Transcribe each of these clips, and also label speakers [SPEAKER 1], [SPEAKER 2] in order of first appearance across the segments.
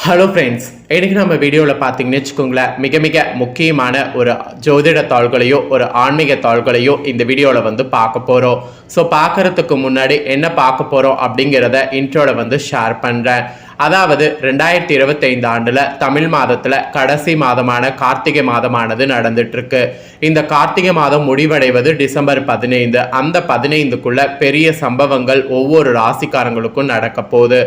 [SPEAKER 1] Hello friends இன்றைக்கி நம்ம வீடியோவில் பார்த்தீங்கன்னு வச்சுக்கோங்களேன் மிக மிக முக்கியமான ஒரு ஜோதிட தாள்களையோ ஒரு ஆன்மீக தாள்களையோ இந்த வீடியோவில் வந்து பார்க்க போகிறோம் ஸோ பார்க்கறதுக்கு முன்னாடி என்ன பார்க்க போகிறோம் அப்படிங்கிறத இன்ட்ரோவில் வந்து ஷேர் பண்ணுறேன் அதாவது ரெண்டாயிரத்தி இருபத்தைந்து ஆண்டில் தமிழ் மாதத்தில் கடைசி மாதமான கார்த்திகை மாதமானது நடந்துட்டு இருக்கு இந்த கார்த்திகை மாதம் முடிவடைவது டிசம்பர் பதினைந்து. அந்த பதினைந்துக்குள்ள பெரிய சம்பவங்கள் ஒவ்வொரு ராசிக்காரங்களுக்கும் நடக்க போகுது.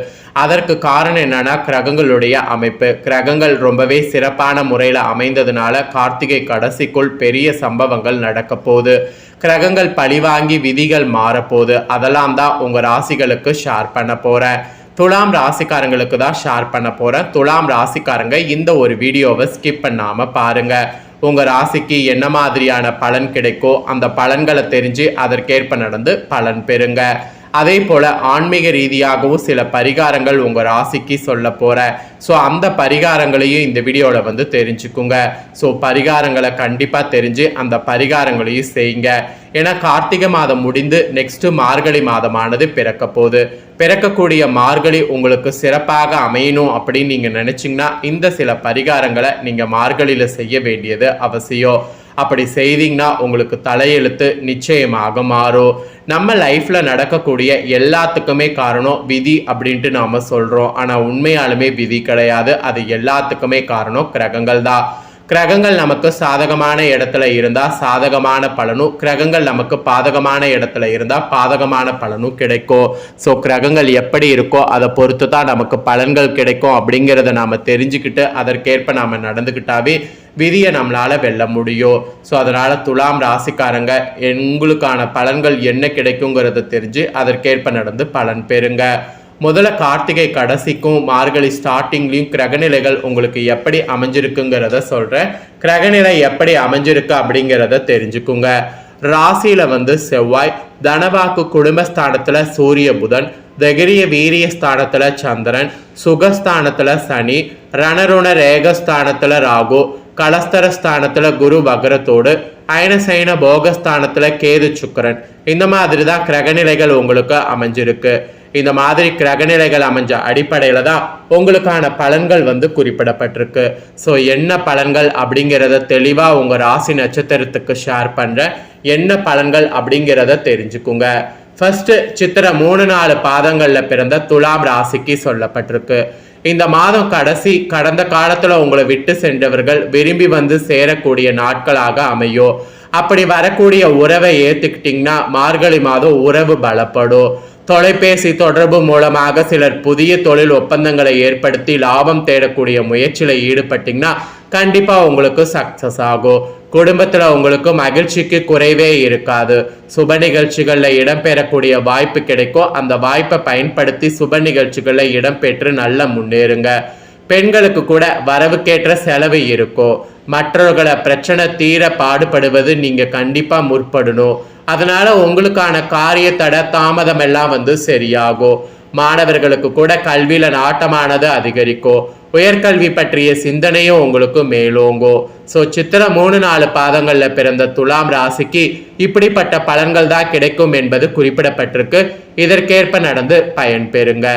[SPEAKER 1] அதற்கு காரணம் என்னன்னா கிரகங்களுடைய அமைப்பு. கிரகங்கள் ரொம்பவே சிறப்பான முறையில் அமைந்ததுனால கார்த்திகை கடைசிக்குள் பெரிய சம்பவங்கள் நடக்க போகுது. கிரகங்கள் பழிவாங்கி விதிகள் மாறப்போகுது அதெல்லாம் தான் உங்கள் ராசிகளுக்கு ஷேர் பண்ண போகிறேன் துலாம் ராசிக்காரங்களுக்கு தான் ஷேர் பண்ண போகிறேன் துலாம் ராசிக்காரங்க இந்த ஒரு வீடியோவை ஸ்கிப் பண்ணாமல் பாருங்கள் உங்கள் ராசிக்கு என்ன மாதிரியான பலன் கிடைக்கோ அந்த பலன்களை தெரிஞ்சு அதற்கேற்ப நடந்து பலன் பெறுங்க. அதே போல் ஆன்மீக ரீதியாகவும் சில பரிகாரங்கள் உங்கள் ராசிக்கு சொல்ல போகிறேன் ஸோ அந்த பரிகாரங்களையும் இந்த வீடியோவில் வந்து தெரிஞ்சுக்குங்க. ஸோ பரிகாரங்களை கண்டிப்பாக தெரிஞ்சு அந்த பரிகாரங்களையும் செய்யுங்க. ஏன்னா கார்த்திகை மாதம் முடிந்து நெக்ஸ்ட்டு மார்கழி மாதமானது பிறக்க போகுது. பிறக்கக்கூடிய மார்கழி உங்களுக்கு சிறப்பாக அமையணும் அப்படின்னு நீங்கள் நினச்சிங்கன்னா இந்த சில பரிகாரங்களை நீங்கள் மார்கழியில் செய்ய வேண்டியது அவசியம். அப்படி செய்தீங்கன்னா உங்களுக்கு தலையெழுத்து நிச்சயமாக மாறும். நம்ம லைஃப்பில் நடக்கக்கூடிய எல்லாத்துக்குமே காரணம் விதி அப்படின்ட்டு நாம் சொல்கிறோம் ஆனால் உண்மையாலுமே விதி கிடையாது. அது எல்லாத்துக்குமே காரணம் கிரகங்கள் தான் கிரகங்கள் நமக்கு சாதகமான இடத்துல இருந்தால் சாதகமான பலனும் கிரகங்கள் நமக்கு பாதகமான இடத்துல இருந்தால் பாதகமான பலனும் கிடைக்கும். ஸோ கிரகங்கள் எப்படி இருக்கோ அதை பொறுத்து தான் நமக்கு பலன்கள் கிடைக்கும் அப்படிங்கிறத நாம் தெரிஞ்சுக்கிட்டு அதற்கேற்ப நாம் நடந்துக்கிட்டாவே விதியை நம்மளால் வெல்ல முடியும். ஸோ அதனால் துலாம் ராசிக்காரங்க எங்களுக்கான பலன்கள் என்ன கிடைக்குங்கிறத தெரிஞ்சு அதற்கேற்ப நடந்து பலன் பெறுங்க. முதல்ல கார்த்திகை கடைசிக்கும் மார்கழி ஸ்டார்டிங்லேயும் கிரகநிலைகள் உங்களுக்கு எப்படி அமைஞ்சிருக்குங்கிறத சொல்கிறேன் கிரகநிலை எப்படி அமைஞ்சிருக்கு அப்படிங்கிறத தெரிஞ்சுக்குங்க. ராசியில் வந்து செவ்வாய் தனவாக்கு குடும்பஸ்தானத்தில் சூரிய புதன் தகிரிய வீரிய ஸ்தானத்தில் சந்திரன் சுகஸ்தானத்தில் சனி ரணருண ரேகஸ்தானத்தில் ராகு கலஸ்தர ஸ்தானத்தில் குரு பகரத்தோடு அயனசைன போகஸ்தானத்தில் கேது சுக்கரன். இந்த மாதிரி தான் கிரகநிலைகள் உங்களுக்கு அமைஞ்சிருக்கு. இந்த மாதிரி கிரகநிலைகள் அமைஞ்ச அடிப்படையில் தான் உங்களுக்கான பலன்கள் வந்து குறிப்பிடப்பட்டிருக்கு. ஸோ என்ன பலன்கள் அப்படிங்கிறத தெளிவாக உங்கள் ராசி நட்சத்திரத்துக்கு ஷேர் பண்ணுற என்ன பலன்கள் அப்படிங்கிறத தெரிஞ்சுக்குங்க. ஃபர்ஸ்ட் சித்திர மூணு நாலு பாதங்களில் பிறந்த துலாம் ராசிக்கு சொல்லப்பட்டிருக்கு. இந்த மாதம் கடைசி கடந்த காலத்தில் உங்களை விட்டு சென்றவர்கள் விரும்பி வந்து சேரக்கூடிய நாட்களாக அமையும். அப்படி வரக்கூடிய உறவை ஏற்றுக்கிட்டிங்கன்னா மார்கழி மாதம் உறவு பலப்படும். தொலைபேசி தொடர்பு மூலமாக சிலர் புதிய தொழில் ஒப்பந்தங்களை ஏற்படுத்தி லாபம் தேடக்கூடிய முயற்சியில் ஈடுபட்டிங்கன்னா கண்டிப்பாக உங்களுக்கு சக்ஸஸ் ஆகும். குடும்பத்தில் உங்களுக்கு மகிழ்ச்சிக்கு குறைவே இருக்காது. சுப நிகழ்ச்சிகளில் இடம்பெறக்கூடிய வாய்ப்பு கிடைக்கும். அந்த வாய்ப்பை பயன்படுத்தி சுப நிகழ்ச்சிகளில் இடம்பெற்று நல்ல முன்னேறுங்க. பெண்களுக்கு கூட வரவுக்கேற்ற செலவு இருக்கும். மற்றவர்களை பிரச்சனை தீர பாடுபடுவது நீங்கள் கண்டிப்பாக முற்படணும். அதனால் உங்களுக்கான காரிய தட தாமதம் எல்லாம் வந்து சரியாகும். மாணவர்களுக்கு கூட கல்வியில் நாட்டமானது அதிகரிக்கும். உயர்கல்வி பற்றிய சிந்தனையும் உங்களுக்கு மேலோங்கும். ஸோ சித்திர மூணு நாலு பாதங்களில் பிறந்த துலாம் ராசிக்கு இப்படிப்பட்ட பலன்கள் தான் கிடைக்கும் என்பது குறிப்பிடப்பட்டிருக்கு. இதற்கேற்ப நடந்து பயன்பெறுங்க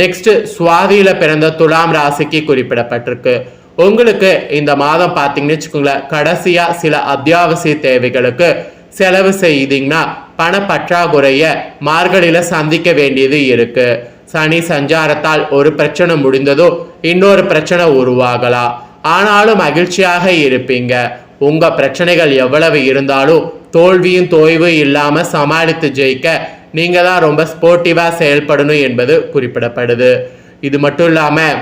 [SPEAKER 1] நெக்ஸ்ட் சுவாதியில பிறந்த துலாம் ராசிக்கு குறிப்பிடப்பட்டிருக்கு. உங்களுக்கு இந்த மாதம் பார்த்தீங்கன்னு வச்சுக்கோங்களேன் கடைசியாக சில அத்தியாவசிய தேவைகளுக்கு செலவு செய்தீங்கன்னா பண பற்றாக்குறைய சந்திக்க வேண்டியது இருக்கு. சனி சஞ்சாரத்தால் ஒரு பிரச்சனை முடிந்ததோ இன்னொரு பிரச்சனை உருவாகலாம். ஆனாலும் மகிழ்ச்சியாக இருப்பீங்க. உங்க பிரச்சனைகள் எவ்வளவு இருந்தாலும் தோல்வியும் தோய்வும் இல்லாம சமாளித்து ஜெயிக்க நீங்க தான் ரொம்ப ஸ்போர்ட்டிவா செயல்படணும் என்பது குறிப்பிடப்படுது. இது மட்டும் இல்லாமல்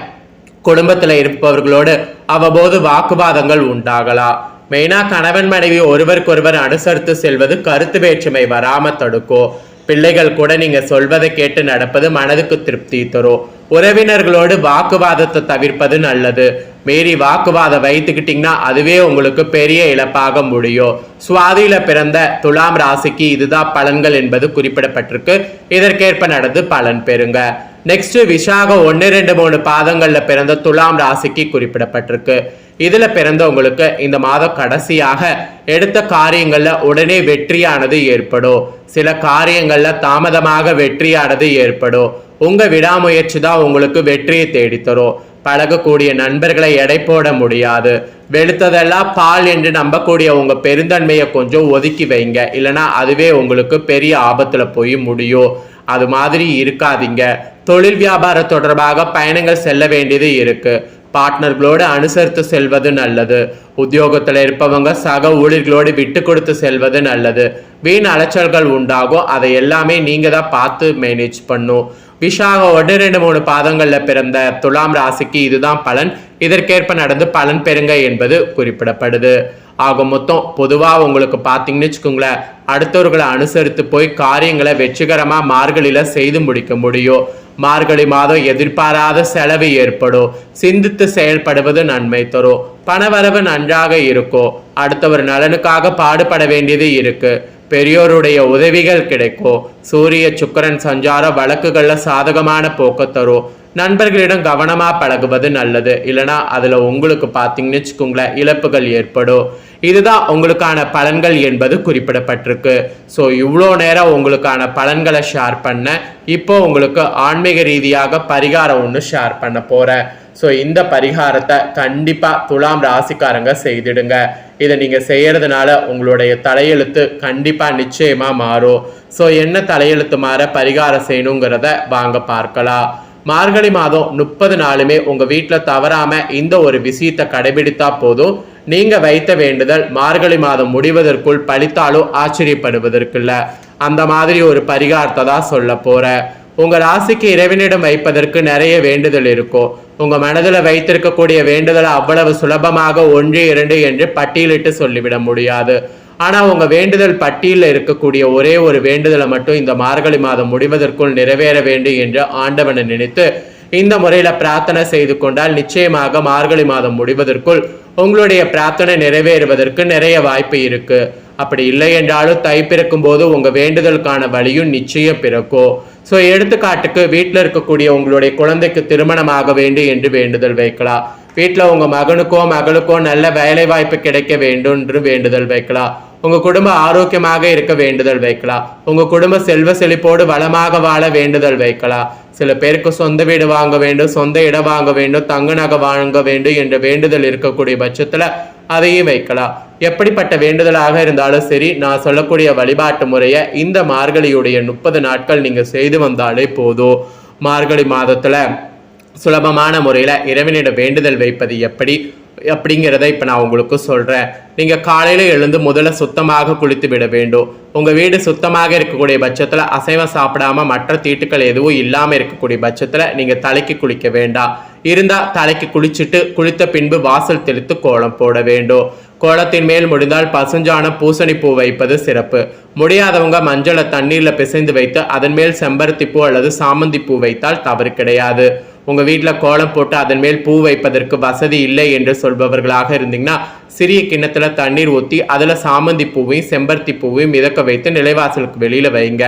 [SPEAKER 1] குடும்பத்தில் இருப்பவர்களோடு அவ்வப்போது வாக்குவாதங்கள் உண்டாகலாம் மெயினாக கணவன் மனைவி ஒருவருக்கொருவர் அனுசரித்து செல்வது கருத்து வேற்றுமை வராமல் தடுக்கும் பிள்ளைகள் கூட நீங்கள் சொல்வதை கேட்டு நடப்பது மனதுக்கு திருப்தி தரும் உறவினர்களோடு வாக்குவாதத்தை தவிர்ப்பது நல்லது. மீறி வாக்குவாதம் வைத்துக்கிட்டிங்கன்னா அதுவே உங்களுக்கு பெரிய இழப்பாக முடியும் சுவாதியில் பிறந்த துலாம் ராசிக்கு இதுதான் பலன்கள் என்பது குறிப்பிடப்பட்டிருக்கு. இதற்கேற்ப நடந்து பலன் பெறுங்க. நெக்ஸ்ட் விசாக ஒன்று ரெண்டு மூணு பாதங்களில் பிறந்த துலாம் ராசிக்கு குறிப்பிடப்பட்டிருக்கு. இதில் பிறந்தவங்களுக்கு இந்த மாதம் கடைசியாக எடுத்த காரியங்களில் உடனே வெற்றியானது ஏற்படும். சில காரியங்களில் தாமதமாக வெற்றியானது ஏற்படும். உங்கள் விடாமுயற்சி தான் உங்களுக்கு வெற்றியை தேடித்தரும். பழகக்கூடிய நண்பர்களை எடை போட முடியாது. வெளுத்ததெல்லாம் பால் என்று நம்பக்கூடிய உங்கள் பெருந்தன்மையை கொஞ்சம் ஒதுக்கி வைங்க. இல்லைன்னா அதுவே உங்களுக்கு பெரிய ஆபத்தில் போய் முடியும். அது மாதிரி இருக்காதீங்க. தொழில் வியாபாரம் தொடர்பாக பயணங்கள் செல்ல வேண்டியது இருக்கு. பார்ட்னர்களோடு அனுசரித்து செல்வது நல்லது. உத்தியோகத்தில் இருப்பவங்க சக ஊழியர்களோடு விட்டு கொடுத்து செல்வது நல்லது. வீண் அலைச்சல்கள் உண்டாகும். அதை எல்லாமே நீங்கள் தான் பார்த்து மேனேஜ் பண்ணும். விஷாக ஒன்று ரெண்டு மூணு பாதங்களில் பிறந்த துலாம் ராசிக்கு இதுதான் பலன். இதற்கேற்ப நடந்து பலன் பெறுங்க என்பது குறிப்பிடப்படுது. ஆக மொத்தம் பொதுவாக உங்களுக்கு பார்த்தீங்கன்னு வச்சுக்கோங்களேன் அடுத்தவர்களை அனுசரித்து போய் காரியங்களை வெற்றிகரமாக மார்கழியில் செய்து முடிக்க முடியும். மார்கழி மாதம் எதிர்பாராத செலவு ஏற்படும். சிந்தித்து செயல்படுவது நன்மை தரும். பணவரவு நன்றாக இருக்கும் அடுத்தவர் நலனுக்காக பாடுபட வேண்டியது இருக்கு. பெரியோருடைய உதவிகள் கிடைக்கும் சூரிய சுக்கிரன் சஞ்சார வழக்குகளில் சாதகமான போக்க தரும் நண்பர்களிடம் கவனமாக பழகுவது நல்லது. இல்லைனா அதில் உங்களுக்கு பார்த்தீங்கன்னு வச்சுக்கோங்களேன் இழப்புகள் ஏற்படும் இதுதான் உங்களுக்கான பலன்கள் என்பது குறிப்பிடப்பட்டிருக்கு. ஸோ இவ்வளோ நேரம் உங்களுக்கான பலன்களை ஷேர் பண்ண இப்போ உங்களுக்கு ஆன்மீக ரீதியாக பரிகாரம் ஒன்று ஷேர் பண்ண போகிறேன் ஸோ இந்த பரிகாரத்தை கண்டிப்பாக துலாம் ராசிக்காரங்க செய்திடுங்க. இதை நீங்கள் செய்கிறதுனால உங்களுடைய தலையெழுத்து கண்டிப்பாக நிச்சயமாக மாறும். ஸோ என்ன தலையெழுத்து மாற பரிகாரம் செய்யணுங்கிறத வாங்க பார்க்கலாம். மார்கழி மாதம் முப்பது நாளுமே உங்கள் வீட்டில் தவறாமல் இந்த ஒரு விஷயத்தை கடைபிடித்தா போதும். நீங்கள் வைத்த வேண்டுதல் மார்கழி மாதம் முடிவதற்குள் பழித்தாலும் ஆச்சரியப்படுவதற்குல்ல. அந்த மாதிரி ஒரு பரிகாரத்தை தான் சொல்ல போகிறேன் உங்கள் ராசிக்கு இறைவனிடம் வைப்பதற்கு நிறைய வேண்டுதல் இருக்கும். உங்க மனதில் வைத்திருக்கக்கூடிய வேண்டுதலை அவ்வளவு சுலபமாக ஒன்று இரண்டு என்று பட்டியலிட்டு சொல்லிவிட முடியாது. ஆனால் உங்க வேண்டுதல் பட்டியலில் இருக்கக்கூடிய ஒரே ஒரு வேண்டுதலை மட்டும் இந்த மார்கழி மாதம் முடிவதற்குள் நிறைவேற வேண்டும் என்று ஆண்டவனை நினைத்து இந்த முறையில பிரார்த்தனை செய்து கொண்டால் நிச்சயமாக மார்கழி மாதம் முடிவதற்குள் உங்களுடைய பிரார்த்தனை நிறைவேறுவதற்கு நிறைய வாய்ப்பு இருக்கு. அப்படி இல்லை என்றாலும் தை பிறக்கும் போது உங்க வேண்டுதலுக்கான வழியும் நிச்சயம் பிறக்கும். ஸோ எடுத்துக்காட்டுக்கு வீட்டில் இருக்கக்கூடிய உங்களுடைய குழந்தைக்கு திருமணமாக வேண்டும் என்று வேண்டுதல் வைக்கலாம் வீட்டில் உங்கள் மகனுக்கோ மகளுக்கோ நல்ல வேலை வாய்ப்பு கிடைக்க வேண்டும் என்று வேண்டுதல் வைக்கலாம் உங்கள் குடும்ப ஆரோக்கியமாக இருக்க வேண்டுதல் வைக்கலாம் உங்கள் குடும்ப செல்வ செழிப்போடு வளமாக வாழ வேண்டுதல் வைக்கலாம் சில பேருக்கு சொந்த வீடு வாங்க வேண்டும் சொந்த இடம் வாங்க வேண்டும் தங்க நகை வாங்க வேண்டும் என்ற வேண்டுதல் இருக்கக்கூடிய பட்சத்தில் அதையும் வைக்கலாம் எப்படிப்பட்ட வேண்டுதலாக இருந்தாலும் சரி நான் சொல்லக்கூடிய வழிபாட்டு முறையை இந்த மார்கழியுடைய முப்பது நாட்கள் நீங்கள் செய்து வந்தாலே போதும். மார்கழி மாதத்தில் சுலபமான முறையில் இறைவனிடம் வேண்டுதல் வைப்பது எப்படி? அப்படிங்கிறத இப்போ நான் உங்களுக்கு சொல்கிறேன் நீங்கள் காலையில் எழுந்து முதல்ல சுத்தமாக குளித்து விட வேண்டும். உங்கள் வீடு சுத்தமாக இருக்கக்கூடிய பட்சத்தில் அசைவம் சாப்பிடாம மற்ற தீட்டுக்கள் எதுவும் இல்லாமல் இருக்கக்கூடிய பட்சத்தில் நீங்கள் தலைக்கு குளிக்க வேண்டாம். இருந்தால் தலைக்கு குளிச்சுட்டு குளித்த பின்பு வாசல் தெளித்து கோலம் போட வேண்டும். கோலத்தின் மேல் முடிந்தால் பசுஞ்சாணம் பூசணி பூ வைப்பது சிறப்பு. முடியாதவங்க மஞ்சளை தண்ணீரில் பிசைந்து வைத்து அதன் மேல் செம்பருத்தி பூ அல்லது சாமந்தி பூ வைத்தால் தவறு கிடையாது. உங்க வீட்டில் கோலம் போட்டு அதன் மேல் பூ வைப்பதற்கு வசதி இல்லை என்று சொல்பவர்களாக இருந்தீங்கன்னா சிறிய கிண்ணத்துல தண்ணீர் ஊற்றி அதில் சாமந்தி பூவையும் செம்பருத்தி பூவையும் மிதக்க வைத்து நிலைவாசலுக்கு வெளியில வைங்க.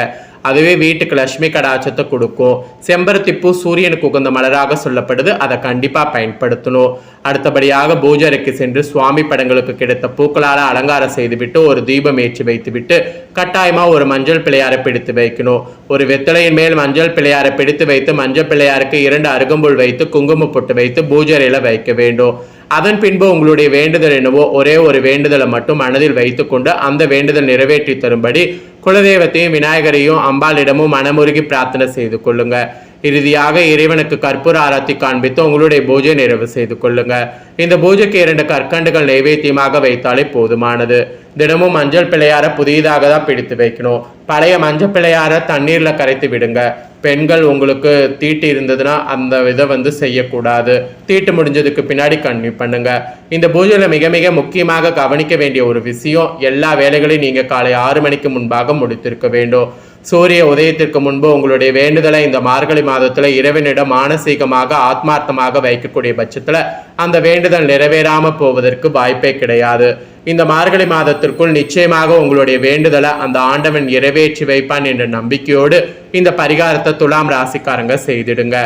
[SPEAKER 1] அதுவே வீட்டுக்கு லட்சுமி கடாச்சத்தை கொடுக்கும். செம்பருத்தி பூ சூரியனுக்கு உகந்த மலராக சொல்லப்படுது. அதை கண்டிப்பாக பயன்படுத்தணும். அடுத்தபடியாக பூஜரைக்கு சென்று சுவாமி படங்களுக்கு கிடைத்த பூக்களால் அலங்காரம் செய்துவிட்டு ஒரு தீபம் ஏற்றி வைத்துவிட்டு கட்டாயமாக ஒரு மஞ்சள் பிள்ளையாரை பிடித்து வைக்கணும். ஒரு வெத்தலையின் மேல் மஞ்சள் பிள்ளையாரை பிடித்து வைத்து மஞ்சள் பிள்ளையாருக்கு இரண்டு அருகம்புல் வைத்து குங்குமம் பொட்டு வைத்து பூஜரையில் வைக்க வேண்டும். அதன் பின்பு உங்களுடைய வேண்டுதல் என்னவோ ஒரே ஒரு வேண்டுதலை மட்டும் மனதில் வைத்துக்கொண்டு அந்த வேண்டுதல் நிறைவேற்றி தரும்படி குலதெய்வத்தையும் விநாயகரையும் அம்பாளிடமும் மனமுருகி பிரார்த்தனை செய்து கொள்ளுங்கள் இறுதியாக இறைவனுக்கு கற்பூர ஆராத்தி காண்பித்து உங்களுடைய பூஜை நிறைவு செய்து கொள்ளுங்க. இந்த பூஜைக்கு இரண்டு கற்கண்டுகள் நைவேத்தியமாக வைத்தாலே போதுமானது. தினமும் மஞ்சள் பிள்ளையார புதியதாக தான் பிடித்து வைக்கணும். பழைய மஞ்சள் பிள்ளையார தண்ணீர்ல கரைத்து விடுங்க. பெண்கள் உங்களுக்கு தீட்டு இருந்ததுன்னா அந்த இதை வந்து செய்யக்கூடாது. தீட்டு முடிஞ்சதுக்கு பின்னாடி கன்னியூ பண்ணுங்க. இந்த பூஜையில மிக மிக முக்கியமாக கவனிக்க வேண்டிய ஒரு விஷயம் எல்லா வேலைகளையும் நீங்க காலை ஆறு மணிக்கு முன்பாக முடித்திருக்க வேண்டும். சூரிய உதயத்திற்கு முன்பு உங்களுடைய வேண்டுதலை இந்த மார்கழி மாதத்துல இறைவனிடம் மானசீகமாக ஆத்மார்த்தமாக வைக்கக்கூடிய பட்சத்துல அந்த வேண்டுதல் நிறைவேறாம போவதற்கு வாய்ப்பே கிடையாது. இந்த மார்கழி மாதத்திற்குள் நிச்சயமாக உங்களுடைய வேண்டுதலை அந்த ஆண்டவன் நிறைவேற்றி வைப்பான் என்ற நம்பிக்கையோடு இந்த பரிகாரத்தை துலாம் ராசிக்காரங்க செய்திடுங்க.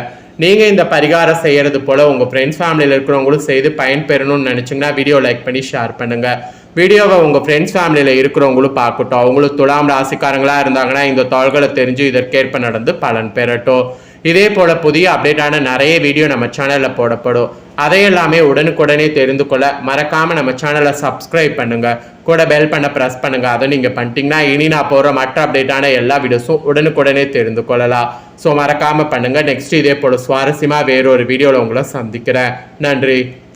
[SPEAKER 1] நீங்க இந்த பரிகாரம் செய்யறது போல உங்க ஃப்ரெண்ட்ஸ் ஃபேமிலியில் இருக்கிறவங்களும் செய்து பயன்பெறணும்னு நினைச்சீங்கன்னா வீடியோ லைக் பண்ணி ஷேர் பண்ணுங்க. வீடியோவை உங்கள் ஃப்ரெண்ட்ஸ் ஃபேமிலியில் இருக்கிறவங்களும் பார்க்கட்டும். அவங்களும் துலாம் ராசிக்காரங்களாக இருந்தாங்கன்னா இந்த தாள்களை தெரிஞ்சு இதற்கேற்ப நடந்து பலன் பெறட்டும். இதே போல் புதிய அப்டேட்டான நிறைய வீடியோ நம்ம சேனலில் போடப்படும். அதையெல்லாமே உடனுக்குடனே தெரிந்து கொள்ள மறக்காமல் நம்ம சேனலை சப்ஸ்கிரைப் பண்ணுங்கள் கூட பெல் பண்ண ப்ரெஸ் பண்ணுங்கள் அதை நீங்கள் பண்ணிட்டீங்கன்னா இனி நான் போகிற மற்ற அப்டேட்டான எல்லா வீடியோஸும் உடனுக்குடனே தெரிந்து கொள்ளலாம். ஸோ மறக்காமல் பண்ணுங்கள் நெக்ஸ்ட் இதே போல் சுவாரஸ்யமாக வேறொரு வீடியோவில் உங்களை சந்திக்கிறேன். நன்றி.